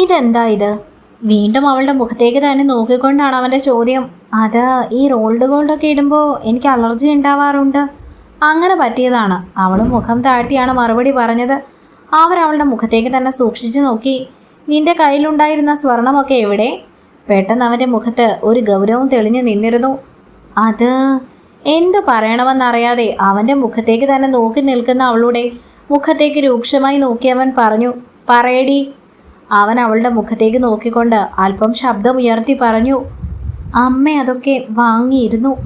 ഇതെന്താ ഇത്? വീണ്ടും അവളുടെ മുഖത്തേക്ക് തന്നെ നോക്കിക്കൊണ്ടാണ് അവന്റെ ചോദ്യം. അത് ഈ റോൾഡ് ഗോൾഡൊക്കെ ഇടുമ്പോൾ എനിക്ക് അലർജി ഉണ്ടാവാറുണ്ട്. അങ്ങനെ പറ്റിയതാണ്. അവൾ മുഖം താഴ്ത്തിയാണ് മറുപടി പറഞ്ഞത്. അവരവളുടെ മുഖത്തേക്ക് തന്നെ സൂക്ഷിച്ചു നോക്കി. നിന്റെ കയ്യിലുണ്ടായിരുന്ന സ്വർണമൊക്കെ എവിടെ? പെട്ടെന്ന് അവന്റെ മുഖത്ത് ഒരു ഗൗരവം തെളിഞ്ഞു നിന്നിരുന്നു. അത് എന്തു പറയണമെന്നറിയാതെ അവന്റെ മുഖത്തേക്ക് തന്നെ നോക്കി നിൽക്കുന്ന അവളുടെ മുഖത്തേക്ക് രൂക്ഷമായി നോക്കി അവൻ പറഞ്ഞു. പറയടി അവൻ അവളുടെ മുഖത്തേക്ക് നോക്കിക്കൊണ്ട് അല്പം ശബ്ദം ഉയർത്തി പറഞ്ഞു അമ്മ അതൊക്കെ വാങ്ങിയിരുന്നു.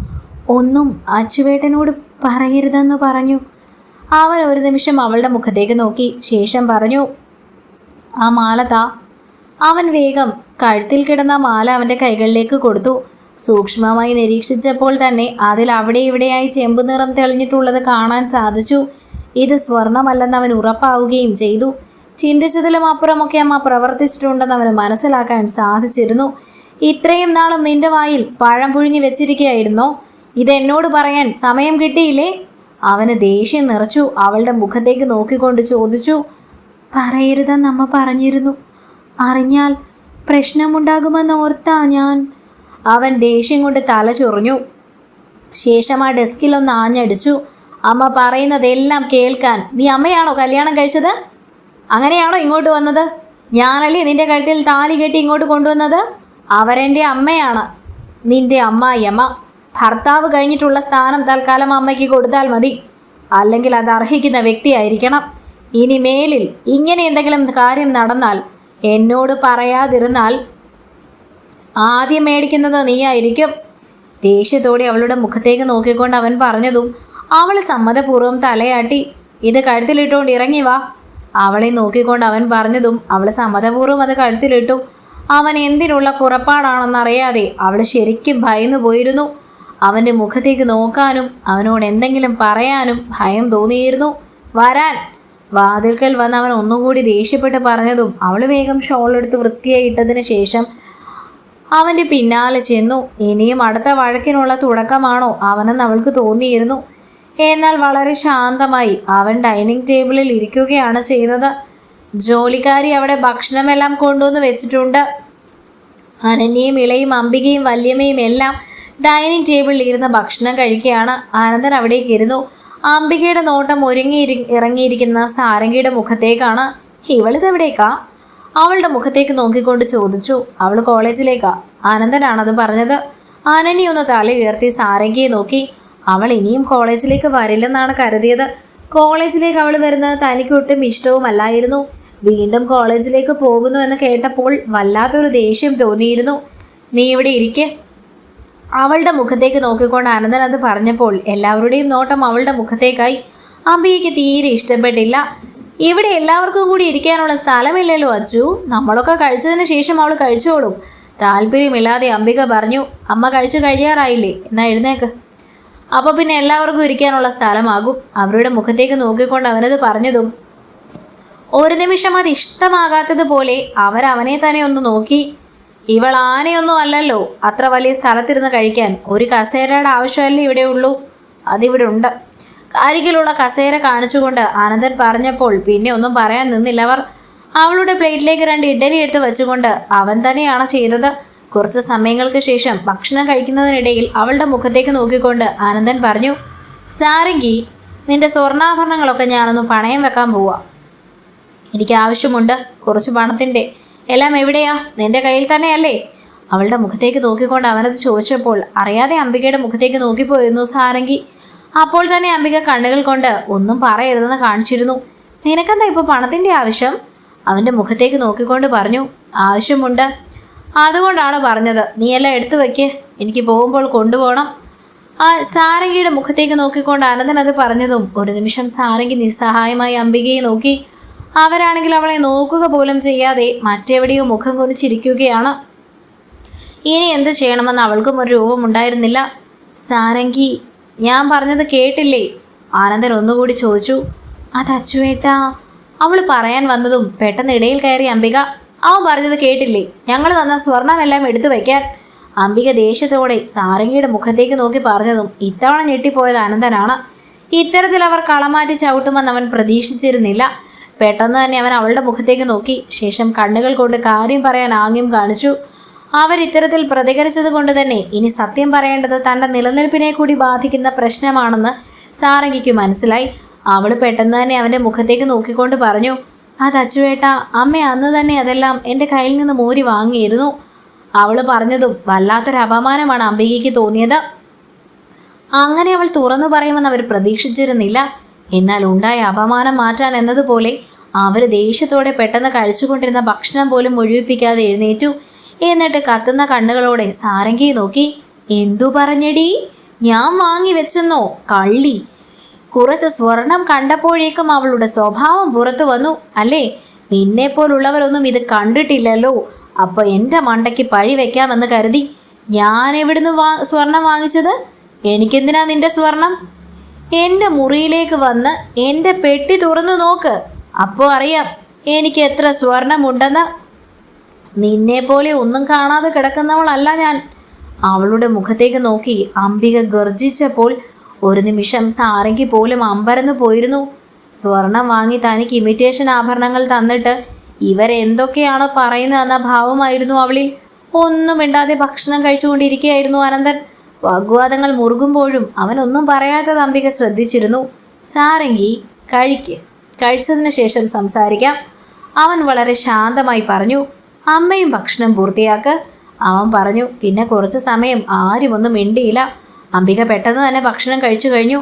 ഒന്നും അച്ചുവേട്ടനോട് പറയരുതെന്ന് പറഞ്ഞു. അവൻ ഒരു നിമിഷം അവളുടെ മുഖത്തേക്ക് നോക്കി ശേഷം പറഞ്ഞു ആ മാല താ. അവൻ വേഗം കഴുത്തിൽ കിടന്ന മാല അവന്റെ കൈകളിലേക്ക് കൊടുത്തു. സൂക്ഷ്മമായി നിരീക്ഷിച്ചപ്പോൾ തന്നെ അതിൽ അവിടെ ഇവിടെയായി ചെമ്പ് നിറം തെളിഞ്ഞിട്ടുള്ളത് കാണാൻ സാധിച്ചു. ഇത് സ്വർണമല്ലെന്ന് അവൻ ഉറപ്പാവുകയും ചെയ്തു. ചിന്തിച്ചതിലും അപ്പുറമൊക്കെ അമ്മ പ്രവർത്തിച്ചിട്ടുണ്ടെന്ന് അവന് മനസ്സിലാക്കാൻ സാധിച്ചിരുന്നു. ഇത്രയും നാളും നിന്റെ വായിൽ പഴം പുഴുങ്ങി വെച്ചിരിക്കുകയായിരുന്നോ. ഇതെന്നോട് പറയാൻ സമയം കിട്ടിയില്ലേ? അവന് ദേഷ്യം നിറച്ചു. അവളുടെ മുഖത്തേക്ക് നോക്കിക്കൊണ്ട് ചോദിച്ചു പറയരുതെന്ന് അമ്മ പറഞ്ഞിരുന്നു. അറിഞ്ഞാൽ പ്രശ്നമുണ്ടാകുമെന്ന് ഓർത്താ ഞാൻ. അവൻ ദേഷ്യം കൊണ്ട് തല ചൊറിഞ്ഞു. ശേഷം ആ ഡെസ്കിലൊന്ന് ആഞ്ഞടിച്ചു. അമ്മ പറയുന്നതെല്ലാം കേൾക്കാൻ നീ അമ്മയാണോ കല്യാണം കഴിച്ചത്? അങ്ങനെയാണോ ഇങ്ങോട്ട് വന്നത്? ഞാനല്ലേ നിന്റെ കഴുത്തിൽ താലി കെട്ടി ഇങ്ങോട്ട് കൊണ്ടുവന്നത്? അവരെന്റെ അമ്മയാണ്. നിന്റെ അമ്മായിയമ്മ ഭർത്താവ് കഴിഞ്ഞിട്ടുള്ള സ്ഥാനം തൽക്കാലം അമ്മയ്ക്ക് കൊടുത്താൽ മതി. അല്ലെങ്കിൽ അത് അർഹിക്കുന്ന വ്യക്തിയായിരിക്കണം. ഇനി മേലിൽ ഇങ്ങനെ എന്തെങ്കിലും കാര്യം നടന്നാൽ എന്നോട് പറയാതിരുന്നാൽ ആദ്യം മേടിക്കുന്നത് നീയായിരിക്കും. ദേഷ്യത്തോടെ അവളുടെ മുഖത്തേക്ക് നോക്കിക്കൊണ്ട് അവൻ പറഞ്ഞതും അവൾ സമ്മതപൂർവം തലയാട്ടി ഇത് കഴുത്തിലിട്ടുകൊണ്ട് ഇറങ്ങി വാ. അവളെ നോക്കിക്കൊണ്ട് അവൻ പറഞ്ഞതും അവൾ സമ്മതപൂർവം അത് കഴുത്തിലിട്ടു. അവൻ എന്തിനുള്ള പുറപ്പാടാണെന്നറിയാതെ അവൾ ശരിക്കും ഭയന്നു പോയിരുന്നു. അവന്റെ മുഖത്തേക്ക് നോക്കാനും അവനോട് എന്തെങ്കിലും പറയാനും ഭയം തോന്നിയിരുന്നു. വരാൻ. വാതിൽക്കൽ വന്ന് അവൻ ഒന്നുകൂടി ദേഷ്യപ്പെട്ട് പറഞ്ഞതും അവൾ വേഗം ഷോൾ എടുത്ത് വൃത്തിയായി ഇട്ടതിന് ശേഷം അവന്റെ പിന്നാലെ ചെന്നു. ഇനിയും അടുത്ത വഴക്കിനുള്ള തുടക്കമാണോ? അവനെന്ന് അവൾക്ക് തോന്നിയിരുന്നു. എന്നാൽ വളരെ ശാന്തമായി അവൻ ഡൈനിങ് ടേബിളിൽ ഇരിക്കുകയാണ് ചെയ്യുന്നത്. ജോലിക്കാരി അവിടെ ഭക്ഷണമെല്ലാം കൊണ്ടുവന്ന് വെച്ചിട്ടുണ്ട്. അനന്യയും ഇളയും അംബികയും വല്യമ്മയും എല്ലാം ഡൈനിങ് ടേബിളിൽ ഇരുന്ന് ഭക്ഷണം കഴിക്കുകയാണ്. ആനന്ദൻ അവിടേക്ക് ഇരുന്നു. അംബികയുടെ നോട്ടം ഒരുങ്ങി ഇറങ്ങിയിരിക്കുന്ന സാരംഗിയുടെ മുഖത്തേക്കാണ്. ഇവളിതെവിടേക്കാ അവളുടെ മുഖത്തേക്ക് നോക്കിക്കൊണ്ട് ചോദിച്ചു. അവൾ കോളേജിലേക്കാ. ആനന്ദനാണത് പറഞ്ഞത്. അനന്യ ഒന്ന് തല ഉയർത്തി സാരംഗിയെ നോക്കി. അവൾ ഇനിയും കോളേജിലേക്ക് വരില്ലെന്നാണ് കരുതിയത്. കോളേജിലേക്ക് അവൾ വരുന്നത് തനിക്ക് ഒട്ടും ഇഷ്ടവുമല്ലായിരുന്നു. വീണ്ടും കോളേജിലേക്ക് പോകുന്നു എന്ന് കേട്ടപ്പോൾ വല്ലാത്തൊരു ദേഷ്യം തോന്നിയിരുന്നു. നീ ഇവിടെ ഇരിക്കെ. അവളുടെ മുഖത്തേക്ക് നോക്കിക്കൊണ്ട് അനന്തൻ അത് പറഞ്ഞപ്പോൾ എല്ലാവരുടെയും നോട്ടം അവളുടെ മുഖത്തേക്കായി. അംബികയ്ക്ക് തീരെ ഇഷ്ടപ്പെട്ടില്ല. ഇവിടെ എല്ലാവർക്കും കൂടി ഇരിക്കാനുള്ള സ്ഥലമില്ലല്ലോ അച്ചു. നമ്മളൊക്കെ കഴിച്ചതിന് ശേഷം അവൾ കഴിച്ചോളും. താല്പര്യമില്ലാതെ അംബിക പറഞ്ഞു അമ്മ കഴിച്ചു കഴിയാറായില്ലേ. എന്നാ എഴുന്നേക്ക്. അപ്പോൾ പിന്നെ എല്ലാവർക്കും ഇരിക്കാനുള്ള സ്ഥലമാകും. അവരുടെ മുഖത്തേക്ക് നോക്കിക്കൊണ്ട് അവനത് പറഞ്ഞതും ഒരു നിമിഷം അത് ഇഷ്ടമാകാത്തതുപോലെ അവരവനെ തന്നെ ഒന്ന് നോക്കി. ഇവൾ ആനയൊന്നും അല്ലല്ലോ. അത്ര വലിയ സ്ഥലത്തിരുന്ന് കഴിക്കാൻ. ഒരു കസേരയുടെ ആവശ്യമല്ലേ ഇവിടെ ഉള്ളൂ? അതിവിടെ ഉണ്ട്. അരികിലുള്ള കസേര കാണിച്ചുകൊണ്ട് ആനന്ദൻ പറഞ്ഞപ്പോൾ പിന്നെ ഒന്നും പറയാൻ നിന്നില്ല അവർ. അവളുടെ പ്ലേറ്റിലേക്ക് രണ്ട് ഇഡലി എടുത്ത് വെച്ചുകൊണ്ട് അവൻ തന്നെയാണ് ചെയ്തത്. കുറച്ച് സമയങ്ങൾക്ക് ശേഷം ഭക്ഷണം കഴിക്കുന്നതിനിടയിൽ അവളുടെ മുഖത്തേക്ക് നോക്കിക്കൊണ്ട് ആനന്ദൻ പറഞ്ഞു സാരംഗി നിന്റെ സ്വർണാഭരണങ്ങളൊക്കെ ഞാനൊന്ന് പണയം വെക്കാൻ പോവാ. എനിക്ക് ആവശ്യമുണ്ട് കുറച്ച് പണത്തിന്റെ. എല്ലാം എവിടെയാ? നിന്റെ കയ്യിൽ തന്നെയല്ലേ? അവളുടെ മുഖത്തേക്ക് നോക്കിക്കൊണ്ട് അവനത് ചോദിച്ചപ്പോൾ അറിയാതെ അംബികയുടെ മുഖത്തേക്ക് നോക്കിപ്പോയിരുന്നു സാരംഗി. അപ്പോൾ തന്നെ അംബിക കണ്ണുകൾ കൊണ്ട് ഒന്നും പറയരുതെന്ന് കാണിച്ചിരുന്നു. നിനക്കെന്താ ഇപ്പോൾ പണത്തിന്റെ ആവശ്യം? അവന്റെ മുഖത്തേക്ക് നോക്കിക്കൊണ്ട് പറഞ്ഞു ആവശ്യമുണ്ട്. അതുകൊണ്ടാണ് പറഞ്ഞത്. നീയെല്ലാം എടുത്തു വയ്ക്ക് എനിക്ക് പോകുമ്പോൾ കൊണ്ടുപോകണം. ആ സാരംഗിയുടെ മുഖത്തേക്ക് നോക്കിക്കൊണ്ട് അനന്തൻ അത് പറഞ്ഞതും ഒരു നിമിഷം സാരംഗി നിസ്സഹായമായി അംബികയെ നോക്കി. അവരാണെങ്കിൽ അവളെ നോക്കുക പോലും ചെയ്യാതെ മറ്റെവിടെയോ മുഖം കുനിച്ചിരിക്കുകയാണ്. ഇനി എന്ത് ചെയ്യണമെന്ന് അവൾക്കും ഒരു രൂപമുണ്ടായിരുന്നില്ല സാരംഗി ഞാൻ പറഞ്ഞത് കേട്ടില്ലേ? ആനന്ദൻ ഒന്നുകൂടി ചോദിച്ചു. അത് അച്ചുവേട്ടാ അവൾ പറയാൻ വന്നതും പെട്ടെന്ന് ഇടയിൽ കയറി അംബിക. അവൻ പറഞ്ഞത് കേട്ടില്ലേ? ഞങ്ങൾ തന്ന സ്വർണമെല്ലാം എടുത്തു വയ്ക്കാൻ. അംബിക ദേഷ്യത്തോടെ സാരംഗിയുടെ മുഖത്തേക്ക് നോക്കി പറഞ്ഞതും ഇത്തവണ ഞെട്ടിപ്പോയത് അനന്തനാണ്. ഇത്തരത്തിൽ അവർ കളമാറ്റി ചവിട്ടുമെന്ന് അവൻ പ്രതീക്ഷിച്ചിരുന്നില്ല. പെട്ടെന്ന് തന്നെ അവൻ അവളുടെ മുഖത്തേക്ക് നോക്കി. ശേഷം കണ്ണുകൾ കൊണ്ട് കാര്യം പറയാൻ ആംഗ്യം കാണിച്ചു. അവർ ഇത്തരത്തിൽ പ്രതികരിച്ചത് കൊണ്ട് തന്നെ ഇനി സത്യം പറയേണ്ടത് തന്റെ നിലനിൽപ്പിനെ കൂടി ബാധിക്കുന്ന പ്രശ്നമാണെന്ന് സാരംഗിക്ക് മനസ്സിലായി. അവൾ പെട്ടെന്ന് തന്നെ അവന്റെ മുഖത്തേക്ക് നോക്കിക്കൊണ്ട് പറഞ്ഞു അത് അച്ചുവേട്ട അമ്മ അന്ന് തന്നെ അതെല്ലാം എന്റെ കയ്യിൽ നിന്ന് മോരി വാങ്ങിയിരുന്നു. അവൾ പറഞ്ഞതും വല്ലാത്തൊരു അപമാനമാണ് അംബികയ്ക്ക് തോന്നിയത്. അങ്ങനെ അവൾ തുറന്നു പറയുമെന്ന് അവർ പ്രതീക്ഷിച്ചിരുന്നില്ല. എന്നാൽ ഉണ്ടായ അപമാനം മാറ്റാൻ എന്നതുപോലെ അവർ ദേഷ്യത്തോടെ പെട്ടെന്ന് കഴിച്ചുകൊണ്ടിരുന്ന ഭക്ഷണം പോലും മുഴുവിപ്പിക്കാതെ എഴുന്നേറ്റു. എന്നിട്ട് കത്തുന്ന കണ്ണുകളോടെ സാരംഗിയെ നോക്കി എന്തു പറഞ്ഞടി? ഞാൻ വാങ്ങി വെച്ചെന്നോ? കള്ളി കുറച്ച് സ്വർണം കണ്ടപ്പോഴേക്കും അവളുടെ സ്വഭാവം പുറത്തു വന്നു. അല്ലേ? നിന്നെ പോലുള്ളവരൊന്നും ഇത് കണ്ടിട്ടില്ലല്ലോ. അപ്പൊ എന്റെ മണ്ടയ്ക്ക് പഴി വെക്കാമെന്ന് കരുതി. ഞാൻ എവിടുന്ന് വാ സ്വർണം വാങ്ങിച്ചത്? എനിക്കെന്തിനാ നിന്റെ സ്വർണം? എന്റെ മുറിയിലേക്ക് വന്ന് എന്റെ പെട്ടി തുറന്നു നോക്ക്. അപ്പോൾ അറിയാം എനിക്ക് എത്ര സ്വർണമുണ്ടെന്ന്. നിന്നെ പോലെ ഒന്നും കാണാതെ കിടക്കുന്നവളല്ല ഞാൻ. അവളുടെ മുഖത്തേക്ക് നോക്കി അംബിക ഗർജിച്ചപ്പോൾ ഒരു നിമിഷം സാരംഗി പോലും അമ്പരന്ന് പോയിരുന്നു. സ്വർണം വാങ്ങി തനിക്ക് ഇമിറ്റേഷൻ ആഭരണങ്ങൾ തന്നിട്ട് ഇവരെന്തൊക്കെയാണോ പറയുന്നതെന്ന ഭാവമായിരുന്നു അവളിൽ. ഒന്നും മിണ്ടാതെ ഭക്ഷണം കഴിച്ചുകൊണ്ടിരിക്കുകയായിരുന്നു അനന്തൻ. വാഗ്വാദങ്ങൾ മുറുകുമ്പോഴും അവനൊന്നും പറയാത്തത് അംബിക ശ്രദ്ധിച്ചിരുന്നു. സാരംഗി കഴിക്ക്. കഴിച്ചതിന് ശേഷം സംസാരിക്കാം. അവൻ വളരെ ശാന്തമായി പറഞ്ഞു. അമ്മയും ഭക്ഷണം പൂർത്തിയാക്ക്. അവൻ പറഞ്ഞു. പിന്നെ കുറച്ച് സമയം ആരും ഒന്നും മിണ്ടിയില്ല. അംബിക പെട്ടെന്ന് തന്നെ ഭക്ഷണം കഴിച്ചു കഴിഞ്ഞു.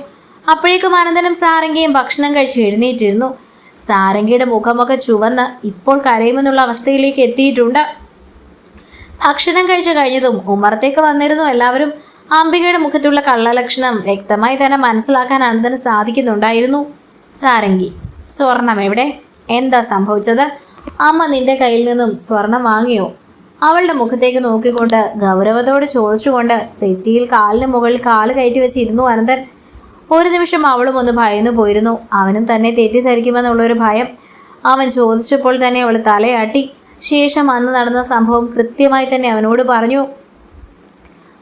അപ്പോഴേക്കും അനന്തനും സാരംഗിയും ഭക്ഷണം കഴിച്ച് എഴുന്നേറ്റിരുന്നു. സാരംഗിയുടെ മുഖമൊക്കെ ചുവന്ന് ഇപ്പോൾ കരയുമെന്നുള്ള അവസ്ഥയിലേക്ക് എത്തിയിട്ടുണ്ട്. ഭക്ഷണം കഴിച്ചു കഴിഞ്ഞതും ഉമ്മറത്തേക്ക് വന്നിരുന്നു എല്ലാവരും. അംബികയുടെ മുഖത്തുള്ള കള്ളലക്ഷണം വ്യക്തമായി തന്നെ മനസ്സിലാക്കാൻ അനന്തന് സാധിക്കുന്നുണ്ടായിരുന്നു. സാരംഗി സ്വർണം എവിടെ? എന്താ സംഭവിച്ചത്? അമ്മ നിന്റെ കയ്യിൽ നിന്നും സ്വർണം വാങ്ങിയോ? അവളുടെ മുഖത്തേക്ക് നോക്കിക്കൊണ്ട് ഗൗരവത്തോട് ചോദിച്ചുകൊണ്ട് സെറ്റിയിൽ കാലിന് മുകളിൽ കാൽ കയറ്റി വെച്ചിരുന്നു അനന്തൻ. ഒരു നിമിഷം അവളും ഒന്ന് ഭയന്നു പോയിരുന്നു. അവനും തന്നെ തെറ്റിദ്ധരിക്കുമെന്നുള്ളൊരു ഭയം അവൻ ചോദിച്ചപ്പോൾ തന്നെ അവൾ തലയാട്ടി. ശേഷം അന്ന് നടന്ന സംഭവം കൃത്യമായി തന്നെ അവനോട് പറഞ്ഞു.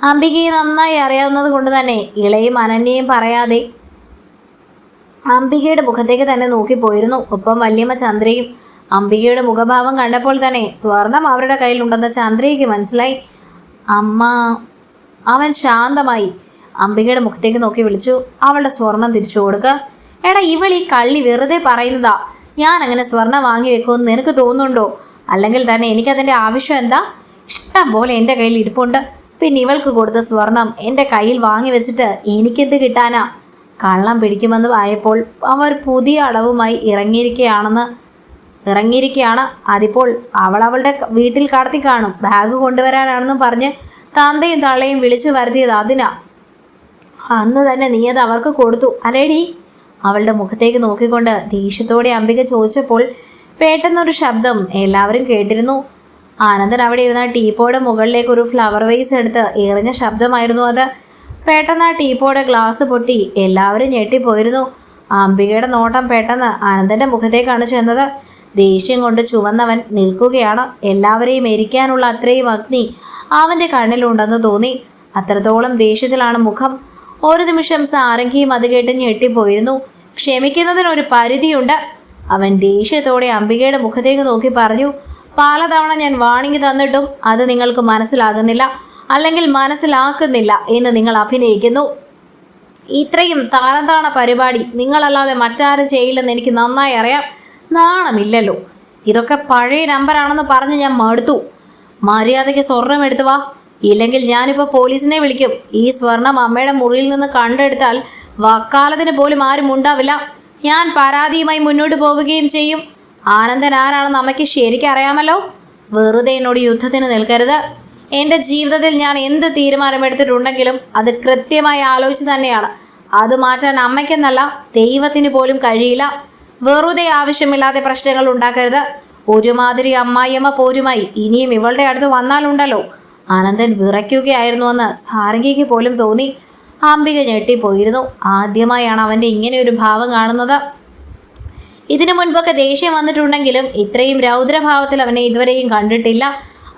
അംബികയെ നന്നായി അറിയാവുന്നത് കൊണ്ട് തന്നെ ഇളയും അനന്യയും പറയാതെ അംബികയുടെ മുഖത്തേക്ക് തന്നെ നോക്കിപ്പോയിരുന്നു. ഒപ്പം വല്യമ്മ ചന്ദ്രയും അംബികയുടെ മുഖഭാവം കണ്ടപ്പോൾ തന്നെ സ്വർണം അവരുടെ കയ്യിലുണ്ടെന്ന് ചന്ദ്രയ്ക്ക് മനസ്സിലായി. അമ്മ അവൻ ശാന്തമായി അംബികയുടെ മുഖത്തേക്ക് നോക്കി വിളിച്ചു. അവളുടെ സ്വർണം തിരിച്ചു കൊടുക്കുക എടാ ഇവൾ ഈ കള്ളി വെറുതെ പറയുന്നതാ. ഞാൻ അങ്ങനെ സ്വർണം വാങ്ങി വെക്കുമെന്ന് നിനക്ക് തോന്നുന്നുണ്ടോ? അല്ലെങ്കിൽ തന്നെ എനിക്കതിന്റെ ആവശ്യം എന്താ? ഇഷ്ടം പോലെ എന്റെ കയ്യിൽ ഇരിപ്പുണ്ട്. പിന്നെ ഇവൾക്ക് കൊടുത്ത സ്വർണം എന്റെ കയ്യിൽ വാങ്ങി വെച്ചിട്ട് എനിക്കെന്ത് കിട്ടാനാ? കള്ളം പിടിക്കുമെന്ന് ആയപ്പോൾ അവർ പുതിയ അടവുമായി ഇറങ്ങിയിരിക്കുകയാണെന്ന് ഇറങ്ങിയിരിക്കുകയാണ്. അതിപ്പോൾ അവൾ അവളുടെ വീട്ടിൽ കടത്തി കാണും. ബാഗ് കൊണ്ടുവരാനാണെന്നും പറഞ്ഞ് തന്തയും തള്ളയും വിളിച്ചു വരുത്തിയത് അതിനാ. അന്ന് തന്നെ നീ അത് അവർക്ക് കൊടുത്തു. അല്ലേടി? അവളുടെ മുഖത്തേക്ക് നോക്കിക്കൊണ്ട് ദേഷ്യത്തോടെ അംബിക ചോദിച്ചപ്പോൾ പെട്ടെന്നൊരു ശബ്ദം എല്ലാവരും കേട്ടിരുന്നു. ആനന്ദൻ അവിടെ ഇരുന്ന ടീപ്പോയുടെ മുകളിലേക്ക് ഒരു ഫ്ലവർ വേസ് എടുത്ത് എറിഞ്ഞ ശബ്ദമായിരുന്നു അത്. പെട്ടെന്ന് ആ ടീപ്പോയുടെ ഗ്ലാസ് പൊട്ടി എല്ലാവരും ഞെട്ടിപ്പോയിരുന്നു. അംബികയുടെ നോട്ടം പെട്ടെന്ന് ആനന്ദന്റെ മുഖത്തേക്കാണ് ചെന്നത്. ദേഷ്യം കൊണ്ട് ചുവന്നവൻ നിൽക്കുകയാണ്. എല്ലാവരെയും എരിക്കാനുള്ള അത്രയും അഗ്നി അവന്റെ കണ്ണിലുണ്ടെന്ന് തോന്നി. അത്രത്തോളം ദേഷ്യത്തിലാണ് മുഖം. ഒരു നിമിഷം സാരംഗിയും അത് കേട്ട് ഞെട്ടിപ്പോയിരുന്നു. ക്ഷമിക്കുന്നതിനൊരു പരിധിയുണ്ട്. അവൻ ദേഷ്യത്തോടെ അംബികയുടെ മുഖത്തേക്ക് നോക്കി പറഞ്ഞു പലതവണ ഞാൻ വാണിങ്ങി തന്നിട്ടും അത് നിങ്ങൾക്ക് മനസ്സിലാകുന്നില്ല അല്ലെങ്കിൽ മനസ്സിലാക്കുന്നില്ല എന്ന് നിങ്ങൾ അഭിനയിക്കുന്നു. ഇത്രയും താരന്താണ പരിപാടി. നിങ്ങളല്ലാതെ മറ്റാരും ചെയ്യില്ലെന്ന് എനിക്ക് നന്നായി അറിയാം. നാണമില്ലല്ലോ. ഇതൊക്കെ പഴയ നമ്പറാണെന്ന് പറഞ്ഞ് ഞാൻ മടുത്തു. മര്യാദയ്ക്ക് സ്വർണം എടുത്തു വാ. ഇല്ലെങ്കിൽ ഞാനിപ്പോൾ പോലീസിനെ വിളിക്കും. ഈ സ്വർണം അമ്മയുടെ മുറിയിൽ നിന്ന് കണ്ടെടുത്താൽ വക്കാലത്തിന് പോലും ആരും ഉണ്ടാവില്ല. ഞാൻ പരാതിയുമായി മുന്നോട്ട് പോവുകയും ചെയ്യും. ആനന്ദൻ ആരാണെന്ന് അമ്മയ്ക്ക് ശരിക്കും അറിയാമല്ലോ? വെറുതെ എന്നോട് യുദ്ധത്തിന് നിൽക്കരുത്. എന്റെ ജീവിതത്തിൽ ഞാൻ എന്ത് തീരുമാനമെടുത്തിട്ടുണ്ടെങ്കിലും അത് കൃത്യമായി ആലോചിച്ച് തന്നെയാണ്. അത് മാറ്റാൻ അമ്മയ്ക്കെന്നല്ല ദൈവത്തിന് പോലും കഴിയില്ല. വെറുതെ ആവശ്യമില്ലാതെ പ്രശ്നങ്ങൾ ഉണ്ടാക്കരുത്. ഒരുമാതിരി അമ്മായിയമ്മ പോരുമായി. ഇനിയും ഇവളുടെ അടുത്ത് വന്നാലുണ്ടല്ലോ. ആനന്ദൻ വിറയ്ക്കുകയായിരുന്നുവെന്ന് സാരംഗിക്ക് പോലും തോന്നി. അംബിക ഞെട്ടിപ്പോയിരുന്നു. ആദ്യമായാണ് അവന്റെ ഇങ്ങനെ ഒരു ഭാവം കാണുന്നത്. ഇതിനു മുൻപൊക്കെ ദേഷ്യം വന്നിട്ടുണ്ടെങ്കിലും ഇത്രയും രൗദ്രഭാവത്തിൽ അവനെ ഇതുവരെയും കണ്ടിട്ടില്ല.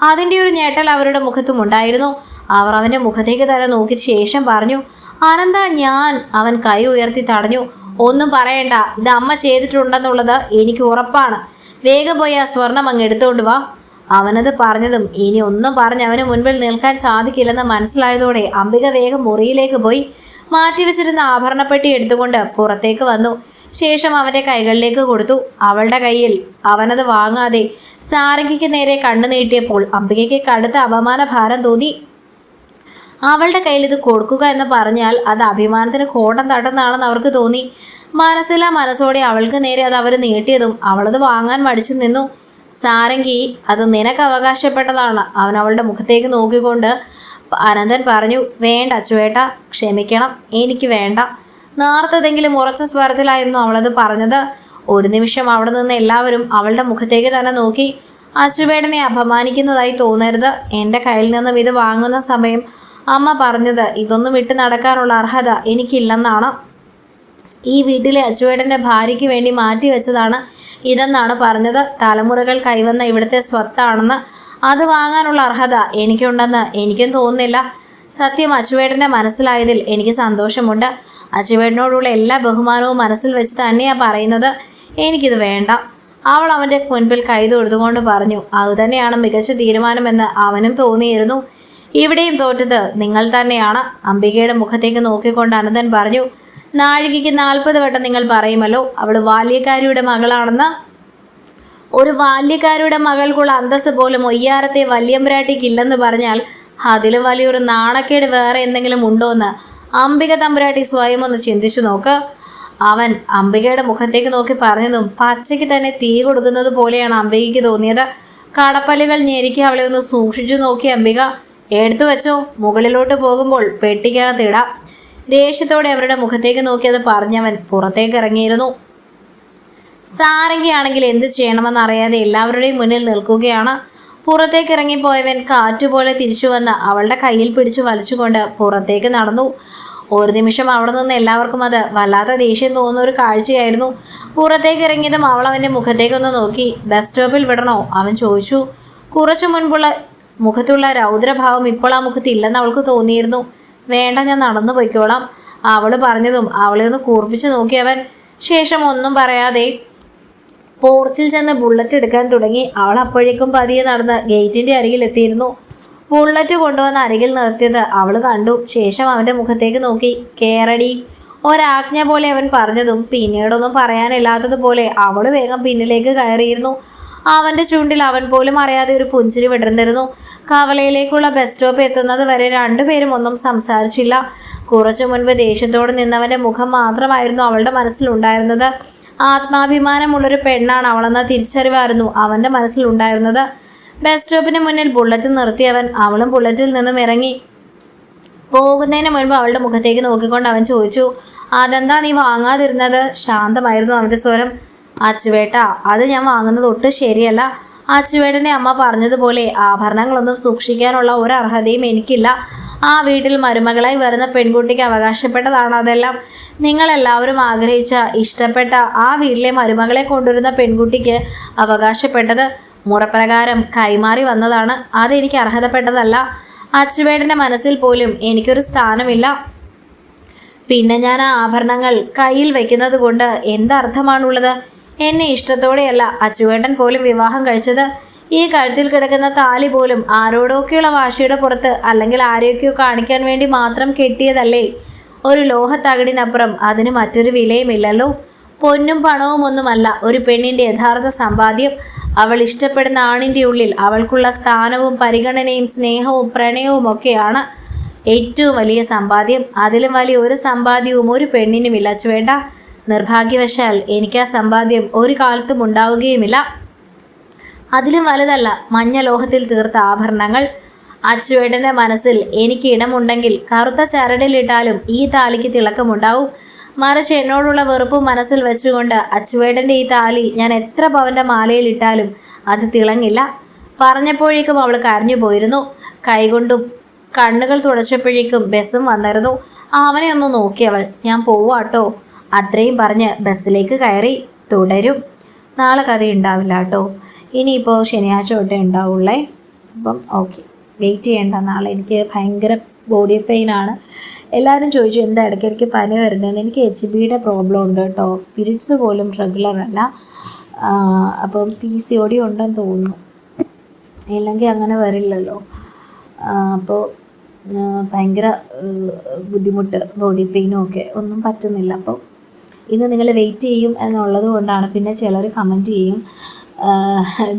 അതിന്റെ ഒരു ഞെട്ടൽ അവരുടെ മുഖത്തും ഉണ്ടായിരുന്നു. അവർ അവന്റെ മുഖത്തേക്ക് തന്നെ നോക്കിയ ശേഷം പറഞ്ഞു ആനന്ദ ഞാൻ അവൻ കൈ ഉയർത്തി തടഞ്ഞു. ഒന്നും പറയണ്ട. ഇത് അമ്മ ചെയ്തിട്ടുണ്ടെന്നുള്ളത് എനിക്ക് ഉറപ്പാണ്. വേഗം പോയി ആ സ്വർണം അങ്ങ് എടുത്തോണ്ട് വാ. അവനത് പറഞ്ഞതും ഇനി ഒന്നും പറഞ്ഞ് അവന് മുൻപിൽ നിൽക്കാൻ സാധിക്കില്ലെന്ന് മനസ്സിലായതോടെ അംബിക വേഗം മുറിയിലേക്ക് പോയി. മാറ്റിവെച്ചിരുന്ന ആഭരണപ്പെട്ടി എടുത്തുകൊണ്ട് പുറത്തേക്ക് വന്നു. ശേഷം അവന്റെ കൈകളിലേക്ക് കൊടുത്തു. അവളുടെ കയ്യിൽ അവനത് വാങ്ങാതെ സാരംഗിക്ക് നേരെ കണ്ണു നീട്ടിയപ്പോൾ അംബികയ്ക്ക് കടുത്ത അപമാന ഭാരം തോന്നി. അവളുടെ കയ്യിൽ ഇത് കൊടുക്കുക എന്ന് പറഞ്ഞാൽ അത് അഭിമാനത്തിന് കോട്ടം തട്ടുന്നതാണെന്ന് അവർക്ക് തോന്നി. മനസ്സിലാ മനസ്സോടെ അവൾക്ക് നേരെ അത് അവർ നീട്ടിയതും അവളത് വാങ്ങാൻ മടിച്ചു നിന്നു. സാരംഗി അത് നിനക്ക് അവകാശപ്പെട്ടതാണ്. അവൻ അവളുടെ മുഖത്തേക്ക് നോക്കിക്കൊണ്ട് അനന്തൻ പറഞ്ഞു വേണ്ട അച്ചുവേട്ട ക്ഷമിക്കണം എനിക്ക് വേണ്ട. നേർത്തതെങ്കിലും ഉറച്ച സ്വരത്തിലായിരുന്നു അവളത് പറഞ്ഞത്. ഒരു നിമിഷം അവിടെ നിന്ന് എല്ലാവരും അവളുടെ മുഖത്തേക്ക് തന്നെ നോക്കി. അച്ചുവേടനെ അപമാനിക്കുന്നതായി തോന്നരുത്. എന്റെ കയ്യിൽ നിന്നും ഇത് വാങ്ങുന്ന സമയം അമ്മ പറഞ്ഞത് ഇതൊന്നും വിട്ട് നടക്കാനുള്ള അർഹത എനിക്കില്ലെന്നാണ്. ഈ വീട്ടിലെ അച്ചുവേടന്റെ ഭാര്യയ്ക്ക് വേണ്ടി മാറ്റി വെച്ചതാണ് ഇതെന്നാണ് പറഞ്ഞത്. തലമുറകൾ കൈവന്ന ഇവിടുത്തെ സ്വത്താണെന്ന് അത് വാങ്ങാനുള്ള അർഹത എനിക്കുണ്ടെന്ന് എനിക്കും തോന്നുന്നില്ല. സത്യം അച്ചുവേടന്റെ മനസ്സിലായതിൽ എനിക്ക് സന്തോഷമുണ്ട്. അച്ചുവേടനോടുള്ള എല്ലാ ബഹുമാനവും മനസ്സിൽ വെച്ച് തന്നെയാണ് പറയുന്നത്. എനിക്കിത് വേണ്ട. അവൾ അവന്റെ മുൻപിൽ കൈ തൊഴുതുകൊണ്ട് പറഞ്ഞു അതുതന്നെയാണ് മികച്ച തീരുമാനമെന്ന് അവനും തോന്നിയിരുന്നു. ഇവിടെയും തോറ്റത് നിങ്ങൾ തന്നെയാണ്. അംബികയുടെ മുഖത്തേക്ക് നോക്കിക്കൊണ്ട് അനന്തൻ പറഞ്ഞു നാഴികയ്ക്ക് നാൽപ്പത് വട്ടം നിങ്ങൾ പറയുമല്ലോ അവൾ ബാല്യക്കാരിയുടെ മകളാണെന്ന്. ഒരു ബാല്യക്കാരിയുടെ മകൾക്കുള്ള അന്തസ്സ് പോലും ഒയ്യാറത്തെ വല്യമ്പ്രാട്ടിക്കില്ലെന്ന് പറഞ്ഞാൽ അതിലും വലിയൊരു നാണക്കേട് വേറെ എന്തെങ്കിലും ഉണ്ടോ എന്ന് അംബിക തമ്പുരാട്ടി സ്വയം ഒന്ന് ചിന്തിച്ചു നോക്ക്. അവൻ അംബികയുടെ മുഖത്തേക്ക് നോക്കി പറഞ്ഞതും പച്ചയ്ക്ക് തന്നെ തീ കൊടുക്കുന്നത് പോലെയാണ് അംബികയ്ക്ക് തോന്നിയത്. കടപ്പലുകൾ ഞെരുക്കി അവളെ ഒന്ന് സൂക്ഷിച്ചു നോക്കി അംബിക. എടുത്തു വെച്ചോ. മുകളിലോട്ട് പോകുമ്പോൾ പെട്ടിക്കകത്തിടാം ദേഷ്യത്തോടെ അവരുടെ മുഖത്തേക്ക് നോക്കിയത് പറഞ്ഞവൻ പുറത്തേക്ക് ഇറങ്ങിയിരുന്നു. സാരംഗിയാണെങ്കിൽ എന്ത് ചെയ്യണമെന്ന് അറിയാതെ എല്ലാവരുടെയും മുന്നിൽ നിൽക്കുകയാണ്. പുറത്തേക്ക് ഇറങ്ങിപ്പോയവൻ കാറ്റുപോലെ തിരിച്ചു വന്ന് അവളുടെ കയ്യിൽ പിടിച്ചു വലിച്ചുകൊണ്ട് പുറത്തേക്ക് നടന്നു. ഒരു നിമിഷം അവിടെ നിന്ന് എല്ലാവർക്കും അത് വല്ലാത്ത ദേഷ്യം തോന്നുന്ന ഒരു കാഴ്ചയായിരുന്നു. പുറത്തേക്ക് ഇറങ്ങിയതും അവൾ അവന്റെ മുഖത്തേക്കൊന്ന് നോക്കി ബസ് സ്റ്റോപ്പിൽ വിടണോ? അവൻ ചോദിച്ചു. കുറച്ചു മുൻപുള്ള മുഖത്തുള്ള രൗദ്രഭാവം ഇപ്പോൾ ആ മുഖത്ത് ഇല്ലെന്ന് അവൾക്ക് തോന്നിയിരുന്നു. വേണ്ട ഞാൻ നടന്നു പോയിക്കോളാം. അവൾ പറഞ്ഞതും അവളെ ഒന്ന് കൂർപ്പിച്ച് നോക്കിയവൻ ശേഷം ഒന്നും പറയാതെ പോർച്ചിൽ ചെന്ന് ബുള്ളറ്റ് എടുക്കാൻ തുടങ്ങി. അവൾ അപ്പോഴേക്കും പതിയെ നടന്ന് ഗേറ്റിന്റെ അരികിൽ എത്തിയിരുന്നു. ബുള്ളറ്റ് കൊണ്ടുവന്ന് അരികിൽ നിർത്തിയത് അവൾ കണ്ടു. ശേഷം അവന്റെ മുഖത്തേക്ക് നോക്കി. കേറടി. ഒരാജ്ഞ പോലെ അവൻ പറഞ്ഞതും പിന്നീടൊന്നും പറയാനില്ലാത്തതുപോലെ അവൾ വേഗം പിന്നിലേക്ക് കയറിയിരുന്നു. അവന്റെ ചുണ്ടിൽ അവൻ പോലും അറിയാതെ ഒരു പുഞ്ചിരി വിടർന്നിരുന്നു. കവലയിലേക്കുള്ള ബസ് സ്റ്റോപ്പ് എത്തുന്നത് വരെ രണ്ടുപേരും ഒന്നും സംസാരിച്ചില്ല. കുറച്ചു മുൻപ് ദേഷ്യത്തോട് നിന്നവന്റെ മുഖം മാത്രമായിരുന്നു അവളുടെ മനസ്സിലുണ്ടായിരുന്നത്. ആത്മാഭിമാനമുള്ളൊരു പെണ്ണാണ് അവളെന്ന തിരിച്ചറിവായിരുന്നു അവന്റെ മനസ്സിലുണ്ടായിരുന്നത്. ബസ് സ്റ്റോപ്പിന് മുന്നിൽ ബുള്ളറ്റ് നിർത്തിയവൻ അവളും ബുള്ളറ്റിൽ നിന്നും ഇറങ്ങി. പോകുന്നതിന് മുൻപ് അവളുടെ മുഖത്തേക്ക് നോക്കിക്കൊണ്ട് അവൻ ചോദിച്ചു അതെന്താ നീ വാങ്ങാതിരുന്നത്? ശാന്തമായിരുന്നു അവന്റെ സ്വരം. അച്ചുവേട്ട അത് ഞാൻ വാങ്ങുന്നത് ഒട്ടും ശരിയല്ല. അച്ചുവേട്ടനെ അമ്മ പറഞ്ഞതുപോലെ ആഭരണങ്ങളൊന്നും സൂക്ഷിക്കാനുള്ള ഒരു അർഹതയും എനിക്കില്ല. ആ വീട്ടിൽ മരുമകളായി വരുന്ന പെൺകുട്ടിക്ക് അവകാശപ്പെട്ടതാണ് അതെല്ലാം. നിങ്ങളെല്ലാവരും ആഗ്രഹിച്ച ഇഷ്ടപ്പെട്ട ആ വീട്ടിലെ മരുമകളെ കൊണ്ടുവരുന്ന പെൺകുട്ടിക്ക് അവകാശപ്പെട്ടത് മുറപ്രകാരം കൈമാറി വന്നതാണ്. അതെനിക്ക് അർഹതപ്പെട്ടതല്ല. അച്ചുവേടന്റെ മനസ്സിൽ പോലും എനിക്കൊരു സ്ഥാനമില്ല. പിന്നെ ഞാൻ ആ ആഭരണങ്ങൾ കയ്യിൽ വയ്ക്കുന്നത് കൊണ്ട് എന്തർത്ഥമാണുള്ളത്? എന്നെ ഇഷ്ടത്തോടെയല്ല അച്ചുവേട്ടൻ പോലും വിവാഹം കഴിച്ചത്. ഈ കഴുത്തിൽ കിടക്കുന്ന താലി പോലും ആരോടൊക്കെയുള്ള വാശിയുടെ പുറത്ത് അല്ലെങ്കിൽ ആരെയൊക്കെയോ കാണിക്കാൻ വേണ്ടി മാത്രം കെട്ടിയതല്ലേ. ഒരു ലോഹത്തകിടിനപ്പുറം അതിന് മറ്റൊരു വിലയുമില്ലല്ലോ. പൊന്നും പണവും ഒന്നുമല്ല ഒരു പെണ്ണിന്റെ യഥാർത്ഥ സമ്പാദ്യം. അവൾ ഇഷ്ടപ്പെടുന്ന ആണിന്റെ ഉള്ളിൽ അവൾക്കുള്ള സ്ഥാനവും പരിഗണനയും സ്നേഹവും പ്രണയവും ഒക്കെയാണ് ഏറ്റവും വലിയ സമ്പാദ്യം. അതിലും വലിയ ഒരു സമ്പാദ്യവും ഒരു പെണ്ണിനും ഇല്ലച്ചു വേണ്ട നിർഭാഗ്യവശാൽ എനിക്ക് ആ സമ്പാദ്യം ഒരു കാലത്തും ഉണ്ടാവുകയുമില്ല. അതിലും വലുതല്ല മഞ്ഞ ലോഹത്തിൽ തീർത്ത ആഭരണങ്ങൾ. അച്ചുവേട്ടന്റെ മനസ്സിൽ എനിക്ക് ഇടമുണ്ടെങ്കിൽ കറുത്ത ചരടിലിട്ടാലും ഈ താലിക്ക് തിളക്കമുണ്ടാവും. മറിച്ച് എന്നോടുള്ള വെറുപ്പും മനസ്സിൽ വെച്ചുകൊണ്ട് അച്ചുവേട്ടന്റെ ഈ താലി ഞാൻ എത്ര പവന്റെ മാലയിലിട്ടാലും അത് തിളങ്ങില്ല. പറഞ്ഞപ്പോഴേക്കും അവൾ കരഞ്ഞു പോയിരുന്നു. കൈകൊണ്ടും കണ്ണുകൾ തുടച്ചപ്പോഴേക്കും ബസ്സും വന്നിരുന്നു. അവനെ ഒന്ന് നോക്കിയവൾ ഞാൻ പോവാട്ടോ. അത്രയും പറഞ്ഞ് ബസ്സിലേക്ക് കയറി തുടരും. നാളെ കഥ ഉണ്ടാവില്ല കേട്ടോ. ഇനിയിപ്പോൾ ശനിയാഴ്ച തൊട്ടേ ഉണ്ടാവുള്ളേ. അപ്പം ഓക്കെ. വെയിറ്റ് ചെയ്യേണ്ട. നാളെ എനിക്ക് ഭയങ്കര ബോഡി പെയിനാണ് എല്ലാവരും ചോദിച്ചു എന്താ ഇടയ്ക്കിടയ്ക്ക് പനി വരുന്നതെന്ന്? എനിക്ക് എച്ച് ബിയുടെ പ്രോബ്ലം ഉണ്ട് കേട്ടോ. പീരീഡ്സ് പോലും റെഗുലർ അല്ല. അപ്പം പി സി ഒ ഡി ഉണ്ടെന്ന് തോന്നുന്നു. ഇല്ലെങ്കിൽ അങ്ങനെ വരില്ലല്ലോ. അപ്പോൾ ഭയങ്കര ബുദ്ധിമുട്ട് ബോഡി പെയിനും ഒക്കെ. ഒന്നും പറ്റുന്നില്ല. അപ്പോൾ ഇന്ന് നിങ്ങൾ വെയിറ്റ് ചെയ്യും എന്നുള്ളത് കൊണ്ടാണ്. പിന്നെ ചിലർ കമന്റ് ചെയ്യും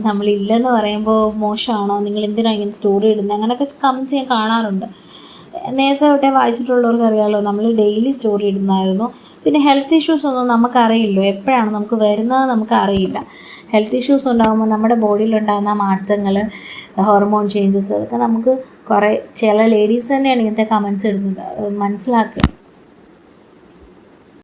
നമ്മളില്ലെന്ന് പറയുമ്പോൾ മോശമാണോ? നിങ്ങൾ എന്തിനാണ് ഇങ്ങനെ സ്റ്റോറി ഇടുന്നത് അങ്ങനെയൊക്കെ കമന്റ്സ് ഞാൻ കാണാറുണ്ട്. നേരത്തെ തൊട്ടേ വായിച്ചിട്ടുള്ളവർക്ക് അറിയാമല്ലോ നമ്മൾ ഡെയിലി സ്റ്റോറി ഇടുന്നായിരുന്നു. പിന്നെ ഹെൽത്ത് ഇഷ്യൂസ് ഒന്നും നമുക്കറിയില്ലോ എപ്പോഴാണ് നമുക്ക് വരുന്നത് നമുക്കറിയില്ല. ഹെൽത്ത് ഇഷ്യൂസ് ഉണ്ടാകുമ്പോൾ നമ്മുടെ ബോഡിയിലുണ്ടാകുന്ന മാറ്റങ്ങൾ ഹോർമോൺ ചേഞ്ചസ് അതൊക്കെ നമുക്ക് കുറേ ചില ലേഡീസ് തന്നെയാണ് ഇങ്ങനത്തെ കമൻസ് ഇടുന്നത്. മനസ്സിലാക്കുക.